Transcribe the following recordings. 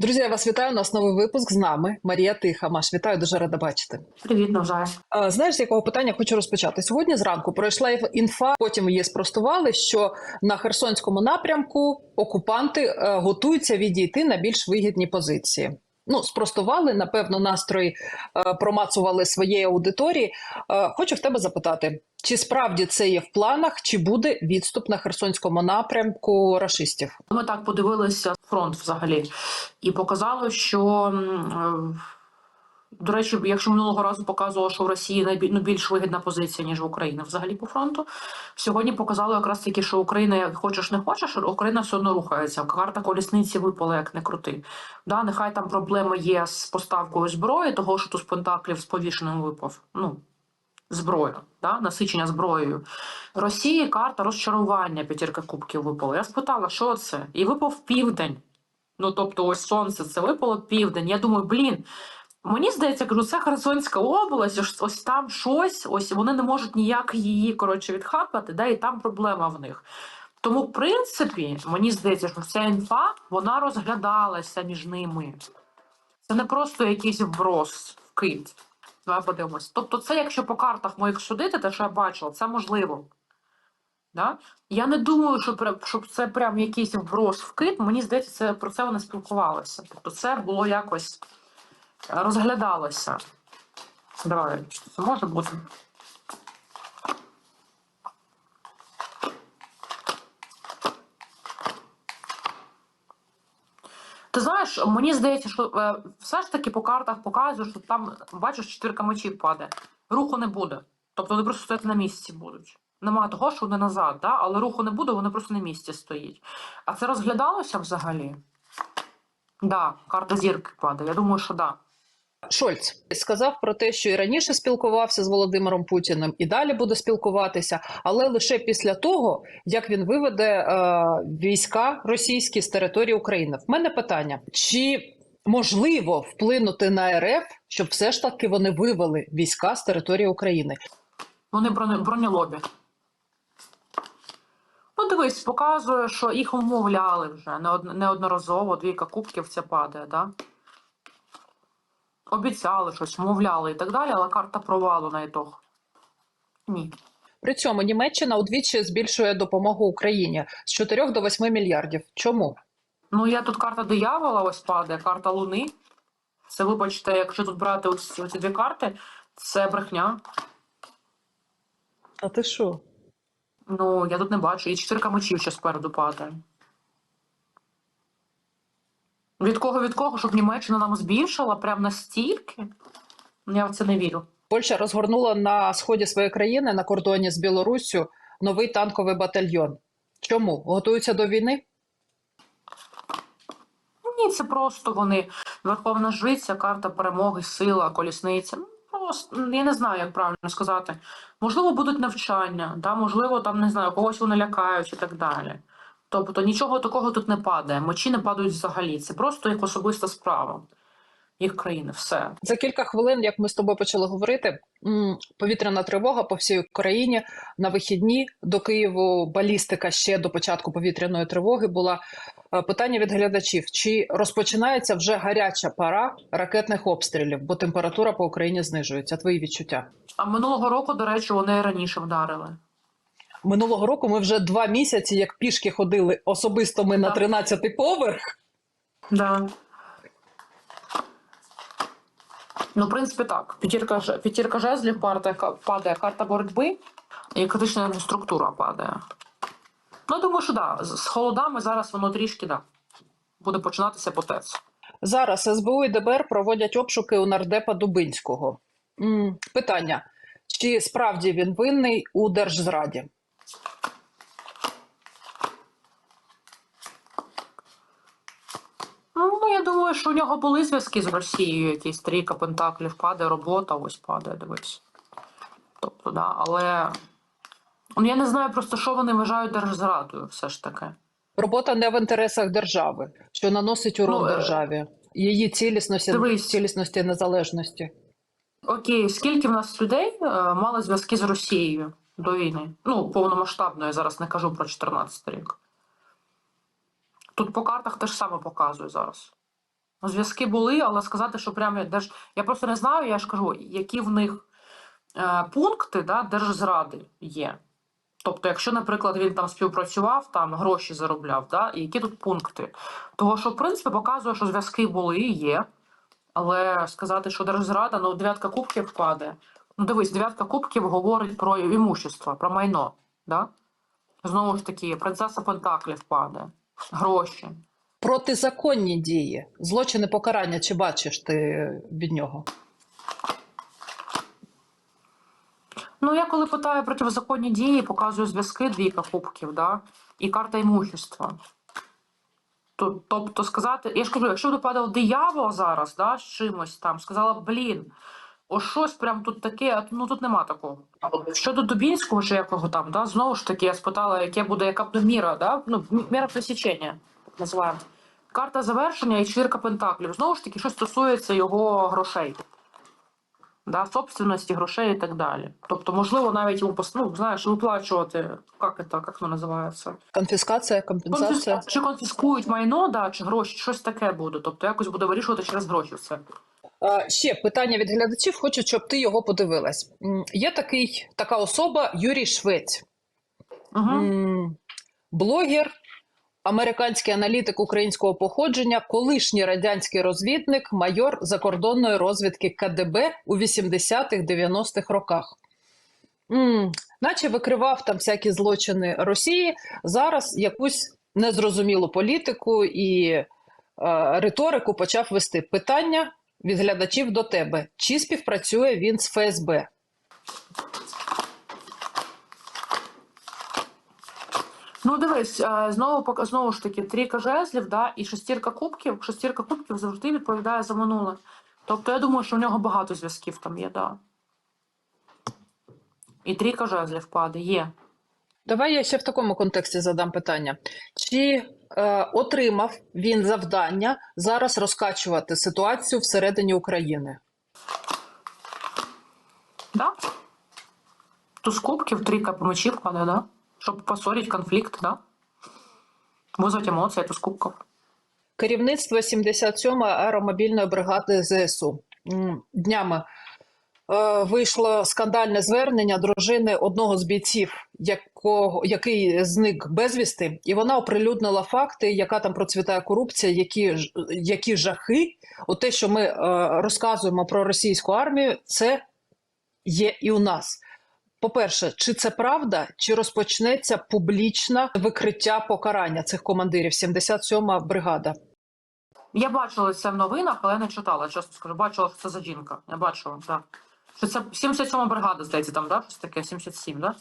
Друзі, я вас вітаю. У нас новий випуск з нами. Марія Тиха. Маш, вітаю, дуже рада бачити. Привіт, навзаєм. Е, Знаєш, з якого питання хочу розпочати? Сьогодні зранку пройшла інфа, потім її спростували, що на Херсонському напрямку окупанти е, готуються відійти на більш вигідні позиції. Ну, спростували, напевно, настрої е, промацували своєї аудиторії. Е, Хочу в тебе запитати, чи справді це є в планах, чи буде відступ на Херсонському напрямку рашистів? Ми так подивилися фронт взагалі і показало, що е, до речі, якщо минулого разу показувало, що в Росії найбі- ну, більш вигідна позиція, ніж в Україні взагалі по фронту. Сьогодні показало якраз таки, що Україна, як хочеш не хочеш, Україна все одно рухається. Карта колісниці випала, як не крути. Да, нехай там проблеми є з поставкою зброї, того що тут з пентаклів з повішеним випав. Ну, зброя, да? насичення зброєю. Росії карта розчарування п'ятірка кубків випала. Я спитала, що це? І випав південь. Ну, тобто, ось сонце, це випало південь. Я думаю, блін. Мені здається, кажу, це Херсонська область, ось, ось там щось, ось вони не можуть ніяк її коротше відхапати, да, і там проблема в них. Тому, в принципі, мені здається, що ця інфа вона розглядалася між ними. Це не просто якийсь вброс, вкид. Давай подивимось. Тобто, це, якщо по картах моїх судити, те, що я бачила, це можливо. Да? Я не думаю, що, щоб це прям якийсь вброс вкид. Мені здається, це, про це вони спілкувалися. Тобто це було якось е, розглядалося. Давай, це може бути. Ти знаєш, мені здається, що е, все ж таки по картах показує, що там, бачиш, чотирка мечів падає. Руху не буде. Тобто вони просто стоять на місці будуть. Нема того, що вони назад, да? але руху не буде, вони просто на місці стоять. А це розглядалося взагалі? Да, карта зірки падає. Я думаю, що да. Шольц сказав про те, що і раніше спілкувався з Володимиром Путіним, і далі буде спілкуватися, але лише після того, як він виведе е, війська російські з території України. В мене питання: чи можливо вплинути на РФ, щоб все ж таки вони вивели війська з території України? Вони бронелобі. Ну, дивись, показує, що їх умовляли вже неод- неодноразово, двійка кубків це падає, да? Обіцяли щось, умовляли і так далі, але карта провалу на ітог. Ні. При цьому Німеччина удвічі збільшує допомогу Україні з 4 до 8 мільярдів. Чому? Ну, я тут карта диявола ось падає, карта Луни. Це, вибачте, якщо тут брати ось ці дві карти, це брехня. А ти що? Ну, я тут не бачу. І чотирка мечів ще спереду падає. Від кого від кого, щоб Німеччина нам збільшила прям настільки? Я в це не вірю. Польща розгорнула на сході своєї країни на кордоні з Білоруссю новий танковий батальйон. Чому готуються до війни? Ні, це просто вони. Верховна жриця, карта перемоги, сила, колісниця. Ну, Просто я не знаю, як правильно сказати. Можливо, будуть навчання, да? можливо, там не знаю, когось вони лякають і так далі. Тобто нічого такого тут не падає. Мечі не падають взагалі. Це просто їх особиста справа. Їх країни, все. За кілька хвилин, як ми з тобою почали говорити, повітряна тривога по всій Україні на вихідні до Києву балістика ще до початку повітряної тривоги була. Е, Питання від глядачів: чи розпочинається вже гаряча пора ракетних обстрілів, бо температура по Україні знижується? Твої відчуття? А минулого року, до речі, вони раніше вдарили. Минулого року ми вже два місяці, як пішки ходили особисто ми на Так. 13-й поверх. Да. Ну, в принципі, так. П'ятірка, п'ятірка жезлів падає, падає карта боротьби і критична інфраструктура падає. Ну, думаю, що да. З холодами зараз воно трішки да. буде починатися потець. Зараз СБУ і ДБР проводять обшуки у нардепа Дубинського. М, Питання: чи справді він винний у держзраді? Ну, я думаю, що у нього були зв'язки з Росією, якісь трійка пентаклів падає, робота ось падає, дивись. Тобто, да, але. Ну, я не знаю просто, що вони вважають держзрадою, все ж таки. Робота не в інтересах держави, що наносить урон Ну, е, державі, її цілісності, дивись. цілісності незалежності. Окей, скільки в нас людей е, мали зв'язки з Росією до війни? Ну, повномасштабно, я зараз не кажу про 14 рік. Тут по картах те ж саме показує зараз. Зв'язки були, але сказати, що прямо держ... я просто не знаю, я ж кажу, які в них е, пункти да, держзради є. Тобто, якщо, наприклад, він там співпрацював, там гроші заробляв, да, і які тут пункти? Того, що в принципі показує, що зв'язки були і є. Але сказати, що держзрада, ну дев'ятка кубків падає. Ну дивись, дев'ятка кубків говорить про імущество, про майно. Да? Знову ж таки, принцеса Пентаклів падає, гроші. Протизаконні дії, злочини покарання, чи бачиш ти від нього? Ну, я коли питаю протизаконні дії, показую зв'язки двійка кубків, да? і карта імущества. Тобто сказати, я ж кажу, якщо б падав диявол зараз, да, з чимось там, сказала б, блін, о щось прям тут таке, ну тут нема такого. Щодо Дубінського чи якого там, да, знову ж таки, я спитала, яке буде, яка буде міра, да? ну, міра пресічення, так називаємо. Карта завершення і чвірка пентаклів. Знову ж таки, що стосується його грошей. Да, собственності, грошей і так далі. Тобто, можливо, навіть йому ну, знаєш, виплачувати, як це, як воно називається? Конфіскація, компенсація. Конфіс- Чи конфіскують майно, да, чи гроші, щось таке буде. Тобто якось буде вирішувати через гроші все. Ще питання від глядачів. Хочу, щоб ти його подивилась. Є такий, така особа Юрій Швець. М, блогер, американський аналітик українського походження, колишній радянський розвідник, майор закордонної розвідки КДБ у 80-х-90-х роках. Наче викривав там всякі злочини Росії. Зараз якусь незрозумілу політику і е, риторику почав вести. Питання від глядачів до тебе: чи співпрацює він з ФСБ? Ну, дивись, е, знову знову ж таки, трійка жезлів, да, і шестірка кубків. Шестірка кубків завжди відповідає за минуле. Тобто, я думаю, що в нього багато зв'язків там є, да. І трійка жезлів падає, є. Давай я ще в такому контексті задам питання: чи е, отримав він завдання зараз розкачувати ситуацію всередині України? Да? Туз кубків, трійка мечів падає, да? Щоб посорить конфлікт, да? Визвати емоції, туз кубків. Керівництво 77-ї аеромобільної бригади ЗСУ днями вийшло скандальне звернення дружини одного з бійців, якого, який зник безвісти, і вона оприлюднила факти, яка там процвітає корупція, які, які жахи. От те, що ми е, розказуємо про російську армію, це є і у нас. По-перше, чи це правда, чи розпочнеться публічне викриття покарання цих командирів? 77-ма бригада. Я бачила це в новинах, але не читала, чесно скажу. Бачила, що це за жінка. Я бачила, так. Що це 77 бригада, здається, там, да? Щось таке, 77, да?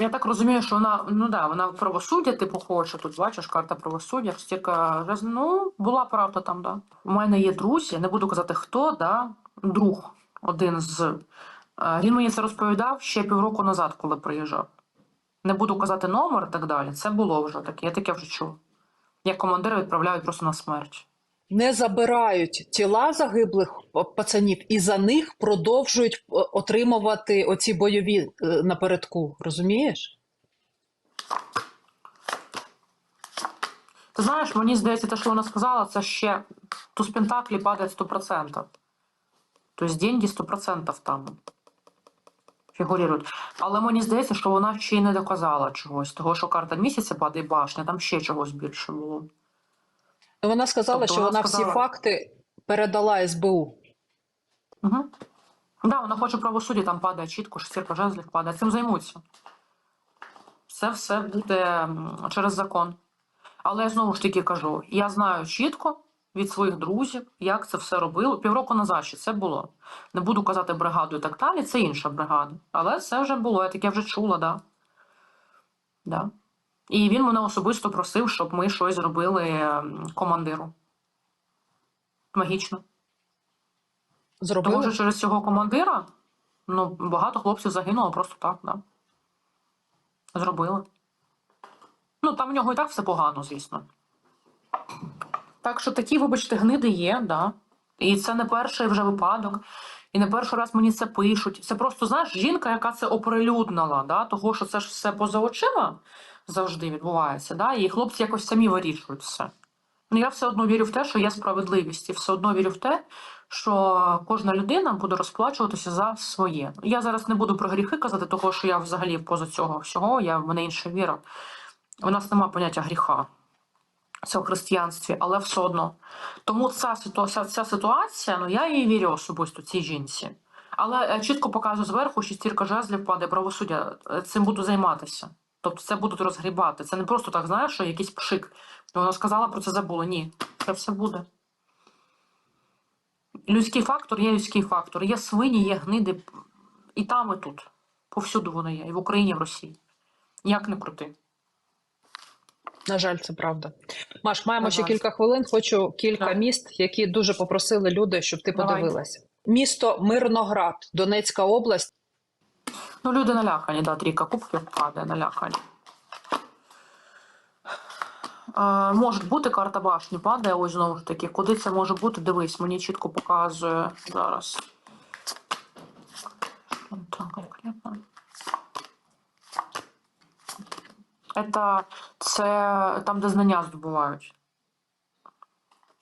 Я так розумію, що вона, ну да, вона правосуддя, типу, хоче. Тут бачиш, карта правосуддя, стільки, ну, була правда там, да. У мене є друзі, не буду казати хто, да, друг один з. е, Він мені це розповідав ще півроку назад, коли приїжджав. Не буду казати номер і так далі. Це було вже таке, я таке вже чув. Як командира відправляють просто на смерть. не забирають тіла загиблих пацанів і за них продовжують е, отримувати оці бойові е, напередку. Розумієш? Ти знаєш, мені здається, те, що вона сказала, це ще туз Пентаклі падає 100%. Тобто деньги 100% там фігурують. Але мені здається, що вона ще й не доказала чогось. Того, що карта місяця падає башня, там ще чогось більше було. Ну, Вона сказала, Тобто що вона вона всі факти передала СБУ. Угу. Да, вона хоче правосуддя, там падає чітко, шестірка жезлів падає. Цим займуться. Це все буде через закон. Але я знову ж таки кажу: я знаю чітко від своїх друзів, як це все робило. Півроку назад ще це було. Не буду казати бригаду і так далі, це інша бригада. Але це вже було, я таке вже чула, да. Да. І він мене особисто просив, щоб ми щось зробили м, командиру. Магічно. Зробили? Тому що через цього командира ну, багато хлопців загинуло просто так, да. Зробили. Ну, там в нього і так все погано, звісно. Так що такі, вибачте, гниди є, да. І це не перший вже випадок. І не перший раз мені це пишуть. Це просто, знаєш, жінка, яка це оприлюднила, да? того, що це ж все поза очима завжди відбувається, да? і хлопці якось самі вирішують все. Ну, я все одно вірю в те, що є справедливість, і все одно вірю в те, що кожна людина буде розплачуватися за своє. Я зараз не буду про гріхи казати, того, що я взагалі поза цього всього, я в мене інша віра. У нас немає поняття гріха. Це в християнстві, але все одно. Тому ця ситуація, ця ситуація, ну я їй вірю особисто цій жінці. Але е, чітко показує зверху, що стільки жезлів падає правосуддя. Е, Цим буду займатися. Тобто це будуть розгрібати. Це не просто так, знаєш, що якийсь пшик. Вона сказала про це забула. Ні, це все буде. Людський фактор є людський фактор. Є свині, є гниди і там, і тут. Повсюду вони є. І в Україні, і в Росії. Як не крути. На жаль, це правда. Маш, маємо На ще кілька хвилин. Хочу кілька Так. міст, які дуже попросили люди, щоб ти Давай. подивилася. Місто Мирноград, Донецька область. Ну, люди налякані, да, трійка кубків падає, налякані. Е, може бути карта башні падає, ось знову ж таки. Куди це може бути? Дивись, мені чітко показує зараз. Що там Это, це там, де знання здобувають.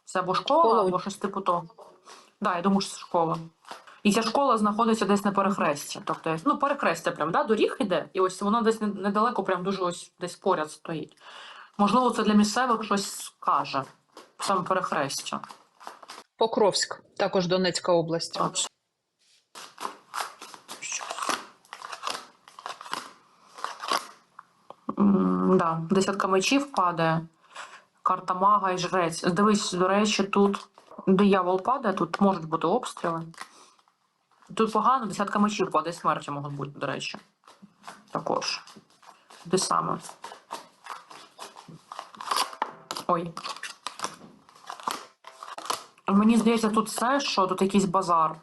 Це або школа, Школа. або щось типу того. Так, да, я думаю, що це школа. І ця школа знаходиться десь на перехресті. Тобто, ну, перехрестя прям, да, доріг іде, і ось вона десь недалеко, прям дуже ось десь поряд стоїть. Можливо, це для місцевих щось скаже. Саме перехрестя. Покровськ, також Донецька область. Точно. Да, десятка мечів падає, карта мага і жрець. Дивись, до речі, тут диявол падає, тут можуть бути обстріли. Тут погано, десятка мечів падає, смерті можуть бути, до речі. Також. Де саме? Ой. Мені здається, тут все, що тут якийсь базар.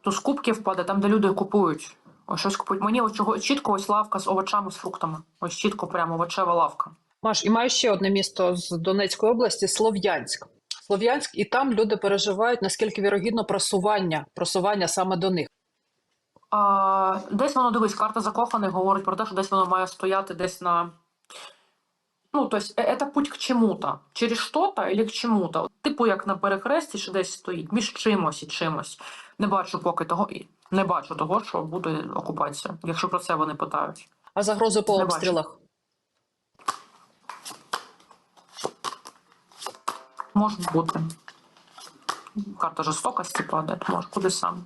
Тут з кубків падає, там, де люди купують. Ось щось купують. Мені ось чого чітко ось лавка з овочами, з фруктами. Ось чітко прямо овочева лавка. Маш, і маю ще одне місто з Донецької області Слов'янськ. Слов'янськ, і там люди переживають, наскільки вірогідно просування, просування саме до них. А, десь воно дивись, карта закоханих говорить про те, що десь воно має стояти десь на. Ну, то есть, е- это путь к чему-то. Через что-то или к чему-то. Типу, як на перехресті, що десь стоїть, між чимось і чимось. Не бачу поки того, і не бачу того, що буде окупація, якщо про це вони питають. А загрози по Не бачу. обстрілах. Може бути. Карта жорстокості падає, може, куди сам.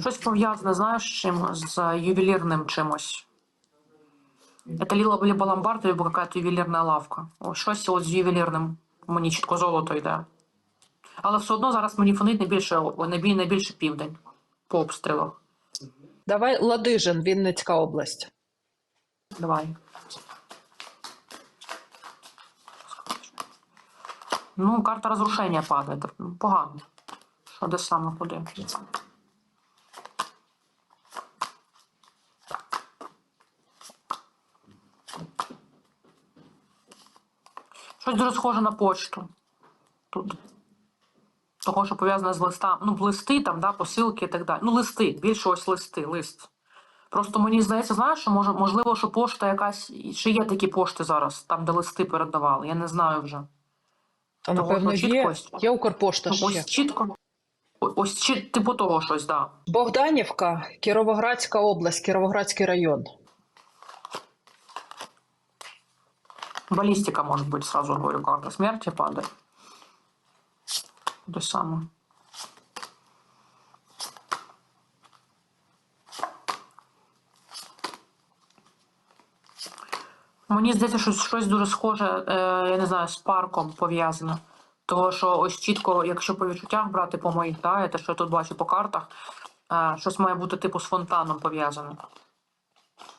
Щось пов'язане, знаєш, з чим? З ювелірним чимось. Это либо, ломбард, либо какая-то ювелірна лавка. О, щось от з ювелірним. Мені чітко золото йде. Але все одно зараз мені фонить найбільше, найбільше, найбільше південь по обстрілах. Давай Ладижин, Вінницька область. Давай. Ну, карта розрушення падає. ну, Погано. Що де саме куди? Дуже схоже на почту. Тут. Того, що пов'язане з листами. Ну, листи там, да, посилки і так далі. Ну, листи, більше ось листи, лист. Просто мені здається, знаєш, що може, можливо, що пошта якась. Чи є такі пошти зараз, там, де листи передавали, я не знаю вже. Та Того, напевно що є. чітко ось- Є Укрпошта Ну, ще. ось чітко. Ось чи, типу того щось, да. Богданівка, Кіровоградська область, Кіровоградський район. Балістика, може бути, сразу говорю, карта смерті падає. Те саме. Мені здається, що щось дуже схоже, е, я не знаю, з парком пов'язано. Того, що ось чітко, якщо по відчуттях брати по моїх, да, те, що я тут бачу по картах, е, щось має бути типу з фонтаном пов'язане.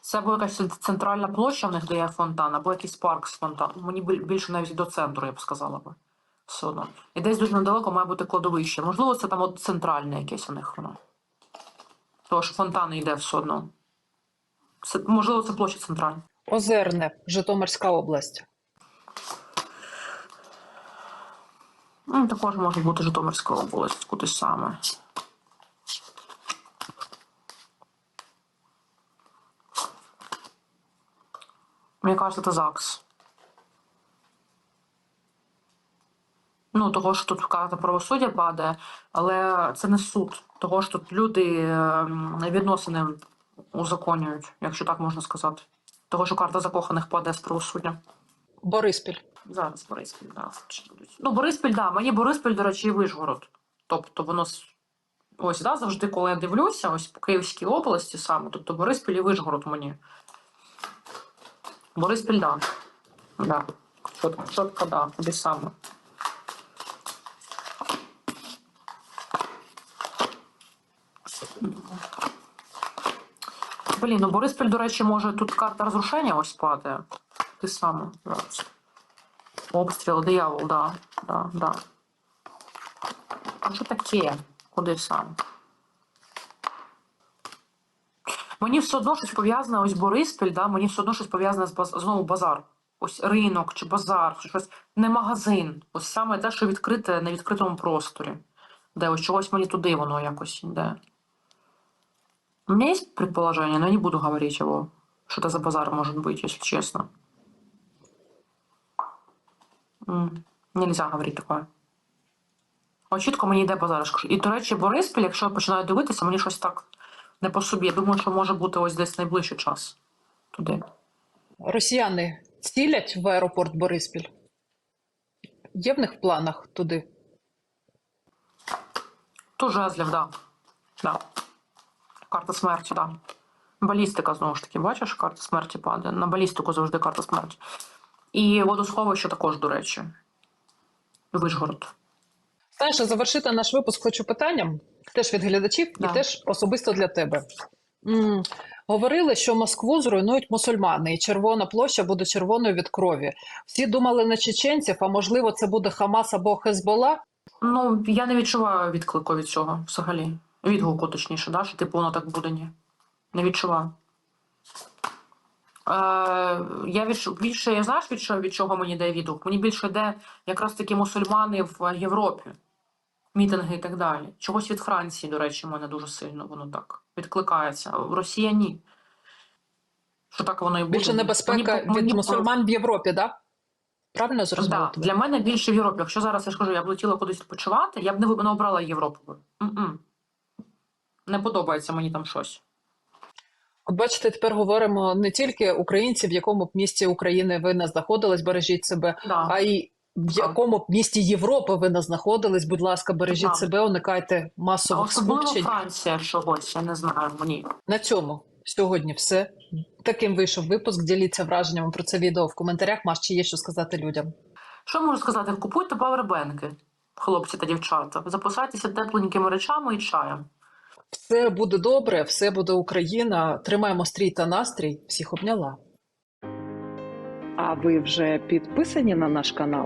Це або якась центральна площа в них, де є фонтан, або якийсь парк з фонтаном. Мені більше навіть до центру, я б сказала би. Все одно. І десь дуже недалеко має бути кладовище. Можливо, це там от центральне якесь у них воно. Тому що фонтан йде все одно. Це, можливо, це площа центральна. Озерне, Житомирська область. Ну, також може бути Житомирська область, кудись саме. Мені кажется, це ЗАГС. Ну, того, що тут карта правосуддя падає, але це не суд. Того, що тут люди ем, відносини узаконюють, якщо так можна сказати. Того, що карта закоханих падає з правосуддя. Бориспіль. Зараз Бориспіль, да. Ну, Бориспіль, да. Мені Бориспіль, до речі, і Вишгород. Тобто воно ось да, завжди, коли я дивлюся, ось по Київській області саме, тобто Бориспіль і Вишгород мені. Бориспіль, да. Да. Чітко, да, куди саме. Блін, ну Бориспіль, до речі, може тут карта розрушення ось падає. Ти саме. Зараз. Обстріл, диявол, да. Да, да. А що таке? Куди сам? Мені все одно щось пов'язане, ось Бориспіль, да, мені все одно щось пов'язане з знову базар. Ось ринок чи базар, чи щось не магазин. Ось саме те, що відкрите на відкритому просторі. Де ось чогось мені туди воно якось йде. У меня есть предположение, но я не буду говорить его. Что это за базар может быть, если честно. М, Нельзя говорити такое. От чітко мені йде базар. І, до речі, Бориспіль, якщо я починаю дивитися, мені щось так не по собі. Я думаю, що може бути ось десь найближчий час туди. Росіяни цілять в аеропорт Бориспіль. Є в них в планах туди. То жезлів, да. да. Карта смерті, да. Балістика, знову ж таки, бачиш, карта смерті падає. На балістику завжди карта смерті. І водосховище також, до речі. Вишгород. Знаєш, завершити наш випуск хочу питанням теж від глядачів Да. і теж особисто для тебе. М, Говорили, що Москву зруйнують мусульмани, і Червона площа буде червоною від крові. Всі думали на чеченців, а можливо, це буде Хамас або Хезбола. Ну, я не відчуваю відклику від цього взагалі. Відгуку, точніше, да? що типу воно так буде, ні. Не відчуваю. Е, я від, більше, я знаєш, від чого, від чого мені йде відгук? Мені більше йде якраз таки мусульмани в Європі, мітинги і так далі. Чогось від Франції, до речі, в мене дуже сильно воно так відкликається. В Росія ні. Що так воно і буде. Більше небезпека Мені- мені- від мусульман в Європі, да? Правильно зрозуміло? Да, для мене більше в Європі. Якщо зараз я ж кажу, я б летіла кудись відпочивати, я б не, обрала Європу. М-м. Не подобається мені там щось. От бачите, тепер говоримо не тільки українці, в якому б місті України ви не знаходились, бережіть себе, Да. а й в якому б місті Європи ви не знаходились. Будь ласка, бережіть Так. себе, уникайте масових особливо скупчень. Франція чогось, я не знаю мені. На цьому сьогодні все. Таким вийшов випуск. Діліться враженнями про це відео в коментарях. Маш, чи є що сказати людям? Що можу сказати? Купуйте павербенки, хлопці та дівчата. Запасайтеся тепленькими речами і чаєм. Все буде добре, все буде Україна. Тримаємо стрій та настрій. Всіх обняла. А ви вже підписані на наш канал?